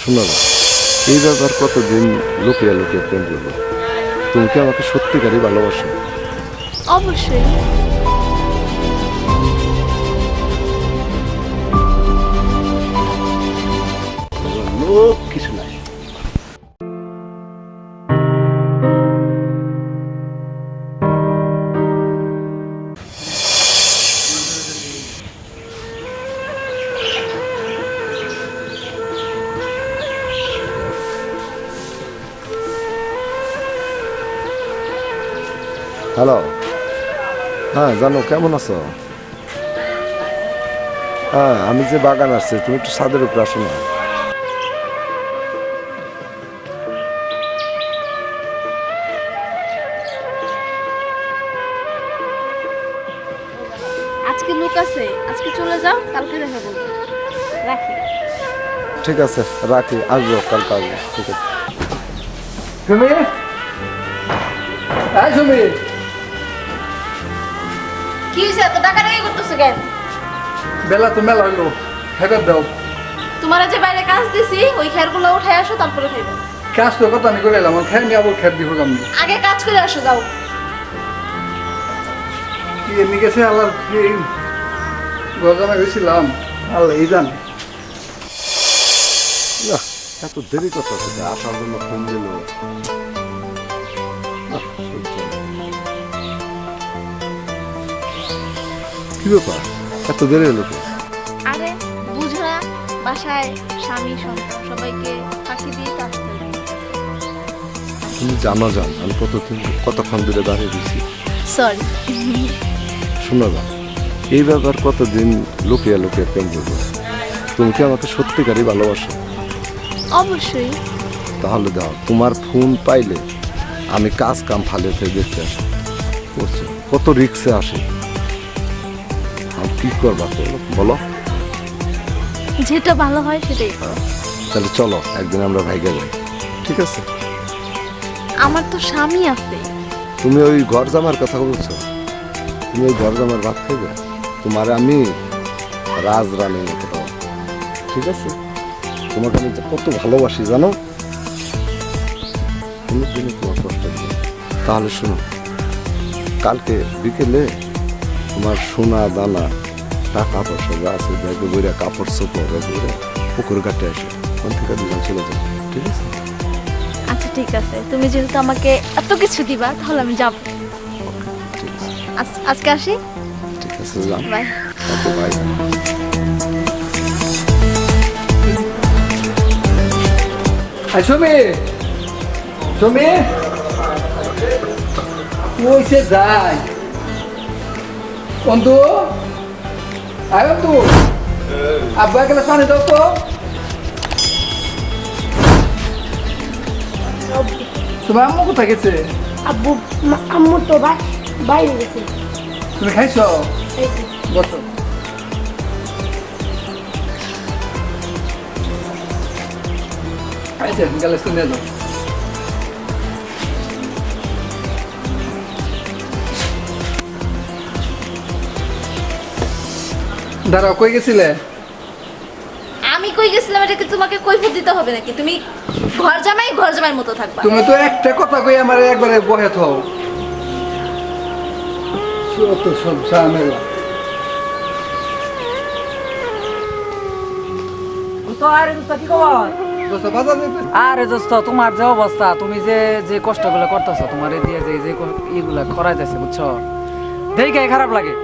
শোনো না এই ব্যাপার কতদিন লুকিয়ে লুকিয়ে প্রেম করব তুমি কি আমাকে সত্যিকারই ভালোবাসো? অবশ্যই। লোক কিছু হ্যালো হ্যাঁ জানো কেমন আছো? হ্যাঁ আমি যে বাগান আসছি তুমি একটু ছাদের উপরে আসো না। আজকে লোক আছে আজকে চলে যাও কালকে দেখা করব। রাখি। ঠিক আছে রাখি আসব কালকে আসব ঠিক আছে। সুমি? হ্যাঁ সুমি! কি হয়েছে এত টাকা রেখে করতেছো কেন? বেলা তো মেলা হইল। ফেরত দাও। তোমার যে বাইরে কাজ দিছি ওই খেরগুলো উঠে আসো তারপরে খাইবে। কাজ তো কথা আমি করে এলাম খেয়ে নিয়ে আবার খেয়ে দিব আমি আগে কাজ করে আসো যাও। কি এমনি গেছে আল্লাহ এই গজামে গেছিলাম আল্লাহ এই জানে। এত দেরি কথা আসার জন্য ফোন দিল। ব্যাপার? এত দেরি হলো আরে বুঝো না বাসায় স্বামী সন্তান সবাইকে ফাঁকি দিয়ে কাজ করে। তুমি জানো জান আমি কতক্ষণ কতক্ষণ ধরে দাঁড়িয়ে দিছি সরি শোনো না এই ব্যাপার কতদিন লুকিয়ে লুকিয়ে প্রেম করব? তুমি কি আমাকে সত্যিকারই ভালোবাসো? অবশ্যই। তাহলে দাও তোমার ফোন পাইলে আমি কাজ কাম থেকে দেখতে আসি। কত রিক্সে আসে। কি করবা বলো বলো। যেটা ভালো হয় সেটাই করো। তাহলে চলো একদিন আমরা ভাইগে যাই। ঠিক আছে? আমার তো স্বামী আছে। তুমি ওই ঘর জামার কথা বলছো? তুমি ওই ঘর জামার ভাত খাইবে? তোমার আমি রাজরানীর মতো ঠিক আছে? তোমাকে আমি কত ভালোবাসি জানো? কোনো দিনই তোমার কষ্ট তাহলে শোনো কালকে বিকেলে তোমার সোনা দানা টাকা পয়সা যা আছে ব্যাগে বইরা কাপড় চোপড় বইরা পুকুর ঘাটে আসে। ওখান থেকে দুজন চলে যাবে ঠিক আছে? আচ্ছা ঠিক আছে। তুমি যেহেতু আমাকে এত কিছু দিবা তাহলে আমি যাব। আজ- আজকে আসি? ঠিক আছে যান by. Okay bye. I Sumi! Sumi! কইছে যাই? বন্ধু! বন্ধু আব্বা গেলে পানি দাও তো তোমার আম্মু কোথায় গেছে আব্বু আম্মু তো বাইরে গেছে তুমি খাইছো এই যে, বসো খাইছে গেলে শুনে যাও দাঁড়াও কই গেছিলে? আমি কই গেছিলাম এটা কি তোমাকে কৈফত দিতে হবে নাকি? তুমি ঘর জামাই ঘর জামাইয়ের মতো থাকবা। তুমি তো একটা কথা কই আমার একবারে বহে থাও। যত সব ঝামেলা তো আরে দোস্ত তোমার যে অবস্থা তুমি যে যে কষ্টগুলো করতেছো তোমার দিয়ে যে বুঝছ? দেখে খারাপ লাগে।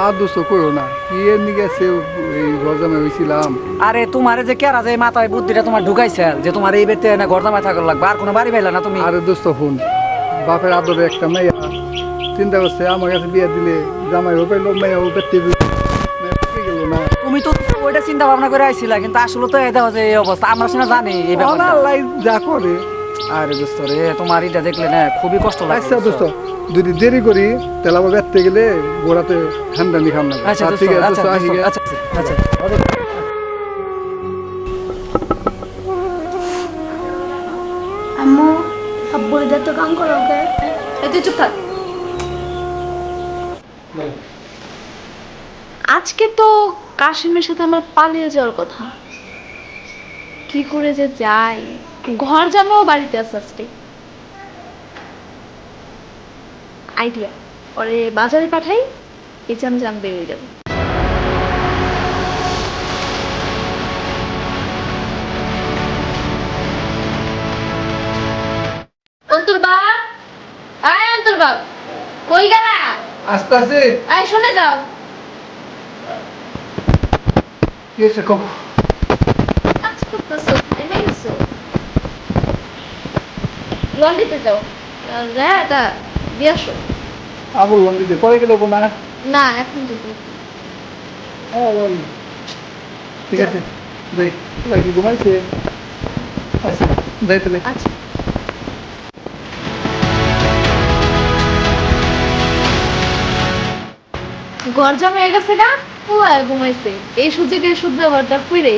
আর দোস্ত কইও না। কি এমনি গেছে এই গজামে হয়েছিলাম আরে তোমার যে কেরা যে মাথায় বুদ্ধিটা তোমার ঢুকাইছে যে তোমার এই বেতে না গরদামায় থাকার লাগবে আর কোনো বাড়ি পাইলা না তুমি? আরে দোস্ত ফোন বাপের আদরে একটা মেয়া চিন্তা করছে আমার কাছে বিয়ে দিলে জামাই ও পাইলো মেয়া গেল না। তুমি তো ওইটা চিন্তা ভাবনা করে আইছিলা কিন্তু আসলে তো এই দেখো যে এই অবস্থা আমরা শুনে জানি এই ব্যাপারটা। আল্লাহ যা করে। আরে দোস্ত রে তোমার এটা দেখলে না খুবই কষ্ট লাগে আচ্ছা দোস্ত যদি দেরি করি তাহলে আবার বেরতে গেলে গোড়াতে ঠান্ডা নি খাম না আচ্ছা দোস্ত আচ্ছা। আচ্ছা আচ্ছা। আম্মু আব্বু এটা তো কাম করো ওকে? এই চুপ থাক। আজকে তো কাশিমের সাথে আমার পালিয়ে যাওয়ার কথা। কি করে যে যাই ঘর জামাও বাড়িতে আছে আজকে। আইডিয়া। পরে বাজারে পাঠাই এই জাম জাম বেরিয়ে যাবে। অন্তর আয় অন্তর বাবা। কই গেলা? আস্তে আস্তে। আয় শুনে যাও। কি হয়েছে কম কাজ করতেছো এনে গেছো? লন্ডিতে যাও। হ্যাঁ এটা দিয়ে আসো। বন্দিতে পরে গেলে না? না এখন হ্যাঁ ঠিক আছে যাই। তোরা কি ঘুমাইছে? আচ্ছা যাই তাহলে। আচ্ছা। গরজাম হয়ে গেছে না ঘুমাইছে। এই সুযোগে শুদ্ধ ঘরটা পুইরে।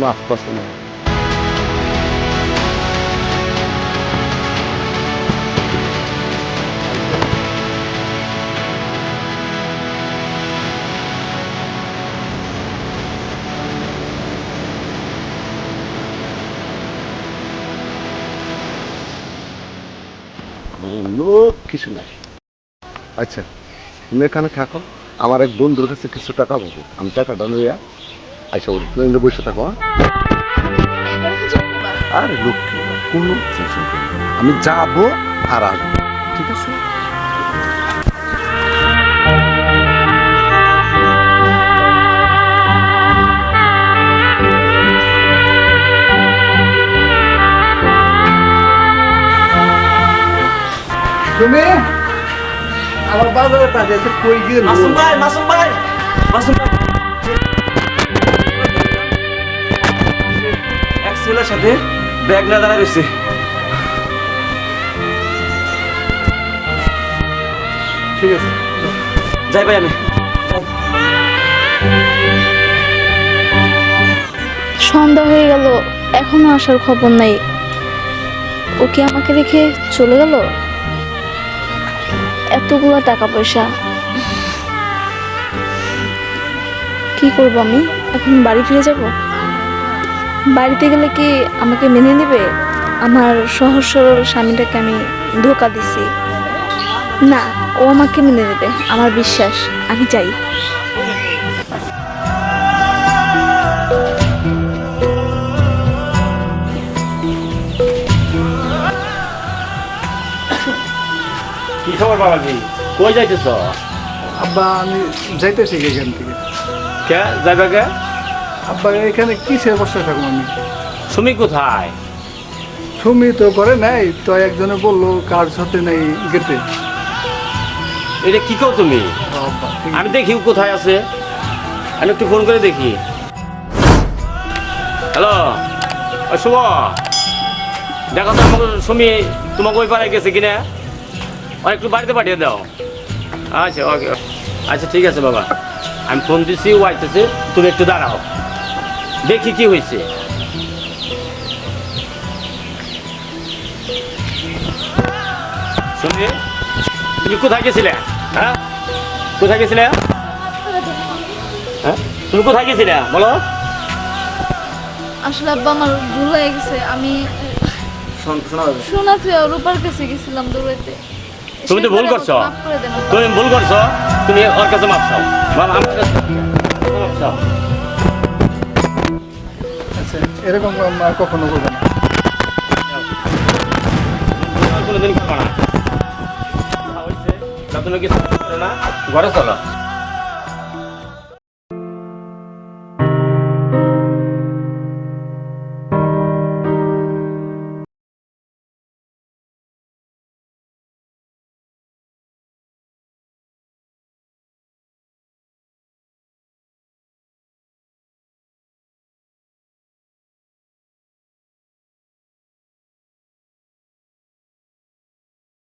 এখনও আসতেছে না লোক কিছু নাই। আচ্ছা তুমি এখানে থাকো। আমার এক বন্ধুর কাছে কিছু টাকা পাবো। আমি টাকাটা নিয়ে আচ্ছা বসে থাকো হ্যাঁ? আরে লোক কোনো টেনশন আমি যাব আর আসব ঠিক আছে? তুমি? আমার বাজারে কাজে আছে কই গেল মাসুম ভাই মাসুম ভাই মাসুম ভাই। ছেলের সাথে ব্যাগ না দাঁড়া রয়েছে ঠিক আছে। যাই ভাই আমি। সন্ধ্যা হয়ে গেল, এখনও আসার খবর নাই। ও কি আমাকে রেখে চলে গেল? এতগুলো টাকা পয়সা কি করব আমি? এখন বাড়ি ফিরে যাব? বাড়িতে গেলে কি আমাকে মেনে নেবে? আমার সহজ সরল স্বামীটাকে আমি ধোকা দিছি। না ও আমাকে মেনে নেবে আমার বিশ্বাস। আমি চাই। কি খবর বাবা কি কই যাইতেছ? আব্বা আমি যাইতেছি এখান থেকে। কে? যাইবা কে? আব্বা এখানে কিসের বসে থাকুন আমি? সুমি কোথায়? সুমি তো করে নাই তো একজনে বলল কার সাথে নেই গেতে এটা কি কও তুমি? আমি দেখি ও কোথায় আছে। আমি একটু ফোন করে দেখি। হ্যালো? শুভ। দেখো তো আমাকে সুমি তোমাকে ওই পাড়ায় গেছে কিনা? ও একটু বাড়িতে পাঠিয়ে দাও। আচ্ছা ওকে। আচ্ছা ঠিক আছে বাবা। আমি ফোন দিচ্ছি ও আইতেছে। তুমি একটু দাঁড়াও। দেখি কি হয়েছে। তুমি কোথায় গেছিলে? হ্যাঁ? কোথায় গেছিলে? হ্যাঁ? তুমি কোথায় গেছিলে? বলো। আসলে আব্বা আমার ভুল হয়ে গেছে আমি রূপার কাছে গেছিলাম দৌড়াইতে। তুমি তো ভুল করছ। তুমি ভুল করছ তুমি ওর কাছে মাপ চাও। আমার কাছে মাপ চাও। আছে এরকম আম্মা কখনো করবে আর না। ঘরে চলো।